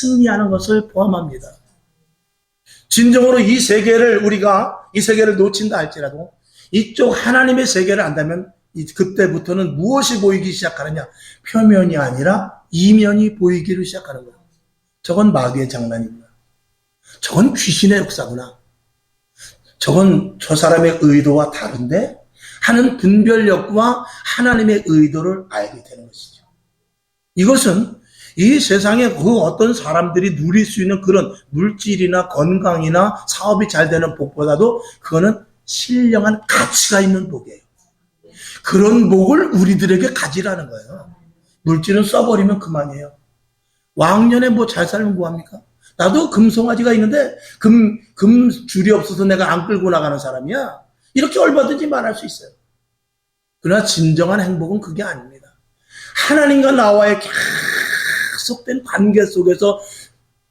승리하는 것을 포함합니다. 진정으로 이 세계를 우리가 이 세계를 놓친다 할지라도 이쪽 하나님의 세계를 안다면 이- 그때부터는 무엇이 보이기 시작하느냐? 표면이 아니라 이면이 보이기를 시작하는 거예요. 저건 마귀의 장난이구나. 저건 귀신의 역사구나. 저건 저 사람의 의도와 다른데 하는 분별력과 하나님의 의도를 알게 되는 것이죠. 이것은 이 세상에 그 어떤 사람들이 누릴 수 있는 그런 물질이나 건강이나 사업이 잘 되는 복보다도 그거는 신령한 가치가 있는 복이에요. 그런 복을 우리들에게 가지라는 거예요. 물질은 써버리면 그만이에요. 왕년에 뭐 잘 살면 뭐합니까? 나도 금송아지가 있는데 금, 금 줄이 없어서 내가 안 끌고 나가는 사람이야. 이렇게 얼마든지 말할 수 있어요. 그러나 진정한 행복은 그게 아닙니다. 하나님과 나와의 계속된 관계 속에서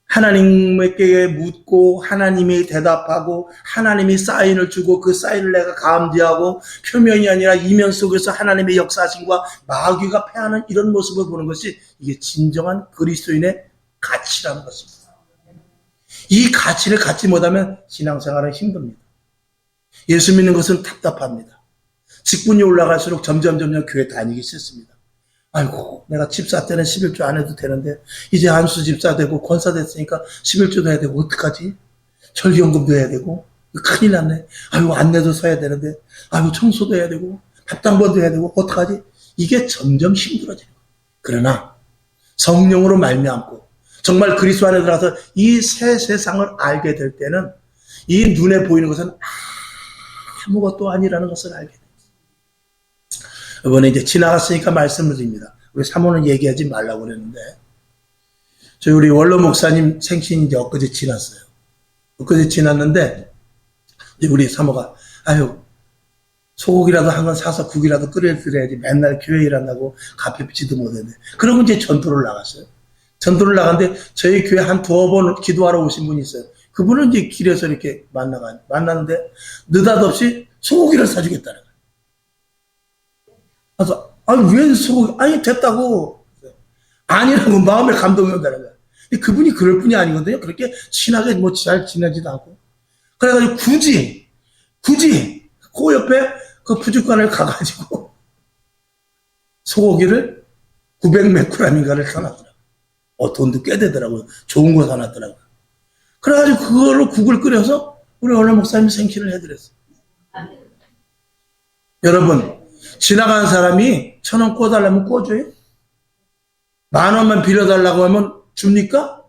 하나님께 묻고 하나님이 대답하고 하나님이 사인을 주고 그 사인을 내가 감지하고 표면이 아니라 이면 속에서 하나님의 역사하심과 마귀가 패하는 이런 모습을 보는 것이 이게 진정한 그리스도인의 가치라는 것입니다. 이 가치를 갖지 못하면 신앙생활은 힘듭니다. 예수 믿는 것은 답답합니다. 직분이 올라갈수록 점점 점점 교회 다니기 싫습니다. 아이고 내가 집사 때는 11조 안 해도 되는데 이제 안수 집사 되고 권사 됐으니까 11조도 해야 되고 어떡하지? 절기연금도 해야 되고 큰일 났네. 아이고 안내도 서야 되는데 아이고 청소도 해야 되고 합당번도 해야 되고 어떡하지? 이게 점점 힘들어져요. 그러나 성령으로 말미암고 정말 그리스도 안에 들어가서 이 새 세상을 알게 될 때는 이 눈에 보이는 것은 아무것도 아니라는 것을 알게 돼요. 이번에 이제 지나갔으니까 말씀을 드립니다. 우리 사모는 얘기하지 말라고 그랬는데, 저희 우리 원로 목사님 생신이 이제 엊그제 지났어요. 엊그제 지났는데, 우리 사모가, 아유, 소고기라도 한 건 사서 국이라도 끓여드려야지 맨날 교회 일한다고 가페피지도 못했는데. 그러고 이제 전도를 나갔어요. 전도를 나갔는데, 저희 교회 한 두어 번 기도하러 오신 분이 있어요. 그분은 이제 길에서 이렇게 만나가, 만났는데, 느닷없이 소고기를 사주겠다는. 그래서 아니 왜 소고기 아니 됐다고 아니라고 마음에 감동이 온다는 거야. 근데 그분이 그럴 뿐이 아니거든요. 그렇게 친하게 뭐 잘 지내지도 않고 그래가지고 굳이 굳이 그 옆에 그 부족관을 가가지고 소고기를 900몇 g인가를 사놨더라고. 어 돈도 꽤 되더라고요. 좋은 거 사놨더라고요. 그래가지고 그걸로 국을 끓여서 우리 원로 목사님 생신을 해드렸어요. 여러분 지나간 사람이 천 원 꿔달라면 꿔줘요? 만 원만 빌려달라고 하면 줍니까?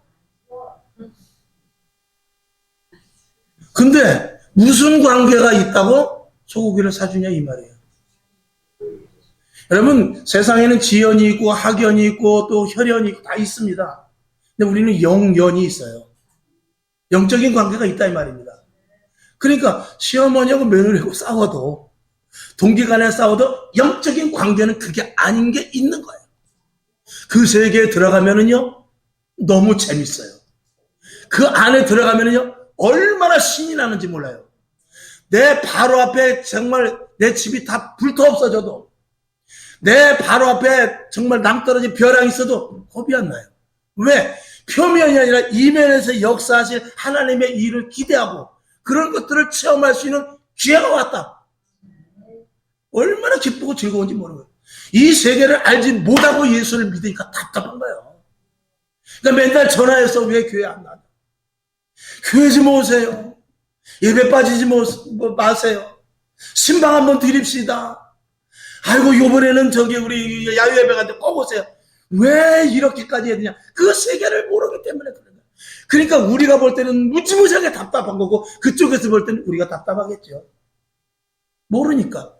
근데 무슨 관계가 있다고 소고기를 사주냐 이 말이에요. 여러분 세상에는 지연이 있고 학연이 있고 또 혈연이 있고 다 있습니다. 근데 우리는 영연이 있어요. 영적인 관계가 있다 이 말입니다. 그러니까 시어머니하고 며느리하고 싸워도 동기간에 싸워도 영적인 관계는 그게 아닌 게 있는 거예요. 그 세계에 들어가면은요, 너무 재밌어요. 그 안에 들어가면은요, 얼마나 신이 나는지 몰라요. 내 바로 앞에 정말 내 집이 다 불터 없어져도, 내 바로 앞에 정말 낭떠러진 벼랑 있어도 겁이 안 나요. 왜? 표면이 아니라 이면에서 역사하실 하나님의 일을 기대하고 그런 것들을 체험할 수 있는 기회가 왔다. 얼마나 기쁘고 즐거운지 모르는 거예요. 이 세계를 알지 못하고 예수를 믿으니까 답답한 거예요. 그러니까 맨날 전화해서 왜 교회 안 나냐? 교회 좀 오세요. 예배 빠지지 뭐, 뭐 마세요. 신방 한번 드립시다. 아이고 요번에는 저기 우리 야유예배 갔는데 꼭 오세요. 왜 이렇게까지 해야 되냐? 그 세계를 모르기 때문에 그런 거예요. 그러니까 우리가 볼 때는 무지무지하게 답답한 거고 그쪽에서 볼 때는 우리가 답답하겠죠. 모르니까.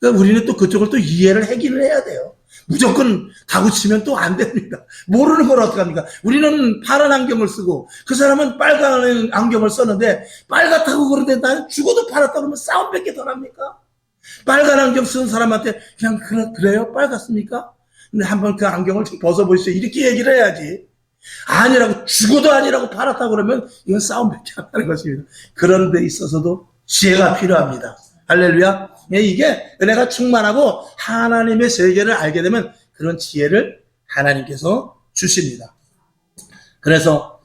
그러니까 우리는 또 그쪽을 또 이해를 하기는 해야 돼요. 무조건 다구치면 또 안 됩니다. 모르는 걸 어떡합니까? 우리는 파란 안경을 쓰고 그 사람은 빨간 안경을 썼는데 빨갛다고 그러는데 나는 죽어도 파랗다고 그러면 싸움밖에 더 납니까? 빨간 안경 쓴 사람한테 그냥 그래, 그래요? 빨갛습니까? 근데 한번 그 안경을 좀 벗어보시죠. 이렇게 얘기를 해야지. 아니라고 죽어도 아니라고 팔았다 그러면 이건 싸움 밖에 안 하는 것입니다. 그런 데 있어서도 지혜가 필요합니다. 할렐루야. 예, 이게 은혜가 충만하고 하나님의 세계를 알게 되면 그런 지혜를 하나님께서 주십니다. 그래서